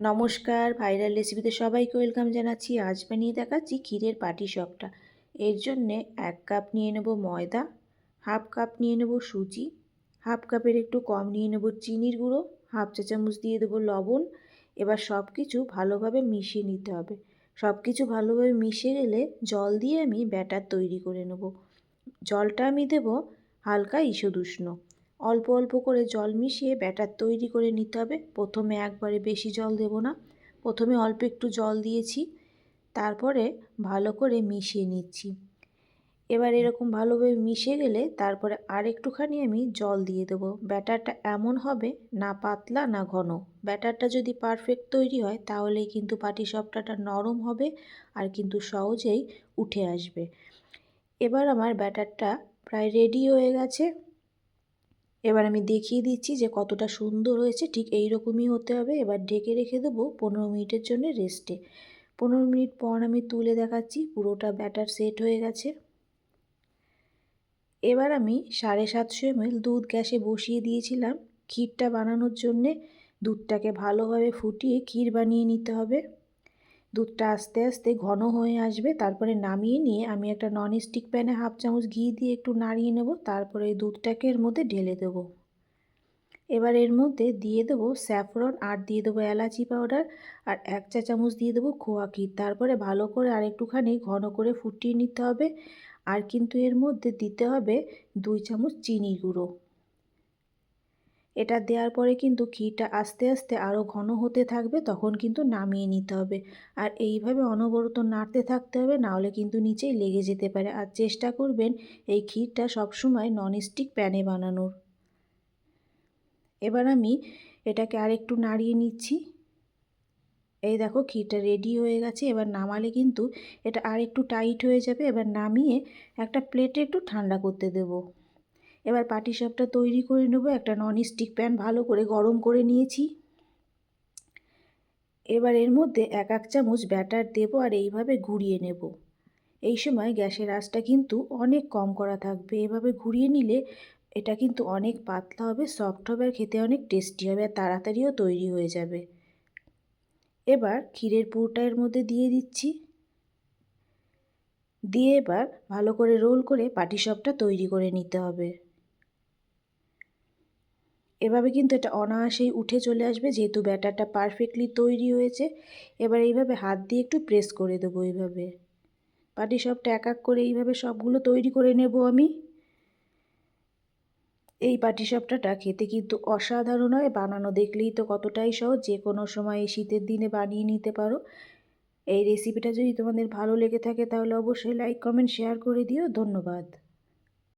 নমস্কার ভাইরাল রেসিপিতে সবাইকে ওয়েলকাম জানাচ্ছি। আজ বানিয়ে দেখাচ্ছি ক্ষীরের পাটি সবটা এর জন্যে এক কাপ নিয়ে নেব ময়দা হাফ কাপ নিয়ে নেব সুজি হাফ কাপের একটু কম নিয়ে নেব চিনির গুঁড়ো হাফ চা চামচ দিয়ে দেবো লবণ। এবার সব কিছু ভালোভাবে মিশিয়ে নিতে হবে। সব কিছু ভালোভাবে মিশে গেলে জল দিয়ে আমি ব্যাটার তৈরি করে নেব। জলটা আমি দেব হালকা ঈষদুষ্ণ অল্প অল্প করে জল মিশিয়ে ব্যাটার তৈরি করে নিতে হবে। প্রথমে একবারে বেশি জল দেব না। প্রথমে অল্প একটু জল দিয়েছি, তারপরে ভালো করে মিশিয়ে নিচ্ছি। এবার এরকম ভালোভাবে মিশে গেলে তারপরে আর একটুখানি আমি জল দিয়ে দেবো। ব্যাটারটা এমন হবে না পাতলা না ঘন। ব্যাটারটা যদি পারফেক্ট তৈরি হয় তাহলেই কিন্তু পাটি পাটিসাপটাটা নরম হবে আর কিন্তু সহজেই উঠে আসবে। এবার আমার ব্যাটারটা প্রায় রেডি হয়ে গেছে। এবার আমি দেখিয়ে দিচ্ছি যে কতটা সুন্দর হয়েছে, ঠিক এই রকমই হতে হবে। এবার ঢেকে রেখে দেবো পনেরো মিনিটের জন্য রেস্টে। পনেরো মিনিট পর আমি তুলে দেখাচ্ছি, পুরোটা ব্যাটার সেট হয়ে গেছে। এবার আমি সাড়ে সাতশো এমএল দুধ গ্যাসে বসিয়ে দিয়েছিলাম। ক্ষীরটা বানানোর জন্যে দুধটাকে ভালোভাবে ফুটিয়ে ক্ষীর বানিয়ে নিতে হবে। দুধটা আস্তে আস্তে ঘন হয়ে আসবে, তারপরে নামিয়ে নিয়ে আমি একটা ননস্টিক প্যানে হাফ চামচ ঘি দিয়ে একটু নাড়িয়ে নেব, তারপরে এই দুধটাকে এর মধ্যে ঢেলে দেবো। এবার এর মধ্যে দিয়ে দেবো স্যাফরন আর দিয়ে দেবো এলাচি পাউডার আর এক চা চামচ দিয়ে দেবো খোয়া ক্ষীর। তারপরে ভালো করে আর একটুখানি ঘন করে ফুটিয়ে নিতে হবে আর কিন্তু এর মধ্যে দিতে হবে দুই চামচ চিনি গুঁড়ো। এটা দেওয়ার পরে কিন্তু ঘিটা আস্তে আস্তে আরও ঘন হতে থাকবে, তখন কিন্তু নামিয়ে নিতে হবে। আর এইভাবে অনবরত নাড়তে থাকতে হবে, নাহলে কিন্তু নিচেই লেগে যেতে পারে। আর চেষ্টা করবেন এই ক্ষীরটা সবসময় ননস্টিক প্যানে বানানোর। এবার আমি এটাকে আর একটু নাড়িয়ে নিচ্ছি। এই দেখো ক্ষীরটা রেডি হয়ে গেছে। এবার নামালে কিন্তু এটা আর একটু টাইট হয়ে যাবে। এবার নামিয়ে একটা প্লেটে একটু ঠান্ডা করতে দেবো। এবার পাটি পাটিসাপটা তৈরি করে নেব, একটা ননস্টিক প্যান ভালো করে গরম করে নিয়েছি। এবার এর মধ্যে এক এক চামচ ব্যাটার দেব আর এইভাবে ঘুরিয়ে নেব। এই সময় গ্যাসের আঁচটা কিন্তু অনেক কম করা থাকবে। এভাবে ঘুরিয়ে নিলে এটা কিন্তু অনেক পাতলা হবে সফট হবে আর খেতে অনেক টেস্টি হবে আর তাড়াতাড়িও তৈরি হয়ে যাবে। এবার ক্ষীরের পুরটা এর মধ্যে দিয়ে দিচ্ছি। দিয়ে এবার ভালো করে রোল করে পাটিসাপটা তৈরি করে নিতে হবে। এভাবে কিন্তু এটা অনায়াসেই উঠে চলে আসবে, যেহেতু ব্যাটারটা পারফেক্টলি তৈরি হয়েছে। এবার এইভাবে হাত দিয়ে একটু প্রেস করে দেবো এইভাবে। পাটি সবটা এক এক করে এইভাবে সবগুলো তৈরি করে নেব আমি। এই পাটিসাপটাটা খেতে কিন্তু অসাধারণ হয়, বানানো দেখলেই তো কতটাই সহজ যে কোনো সময় এই শীতের দিনে বানিয়ে নিতে পারো। এই রেসিপিটা যদি তোমাদের ভালো লেগে থাকে তাহলে অবশ্যই লাইক কমেন্ট শেয়ার করে দিও। ধন্যবাদ।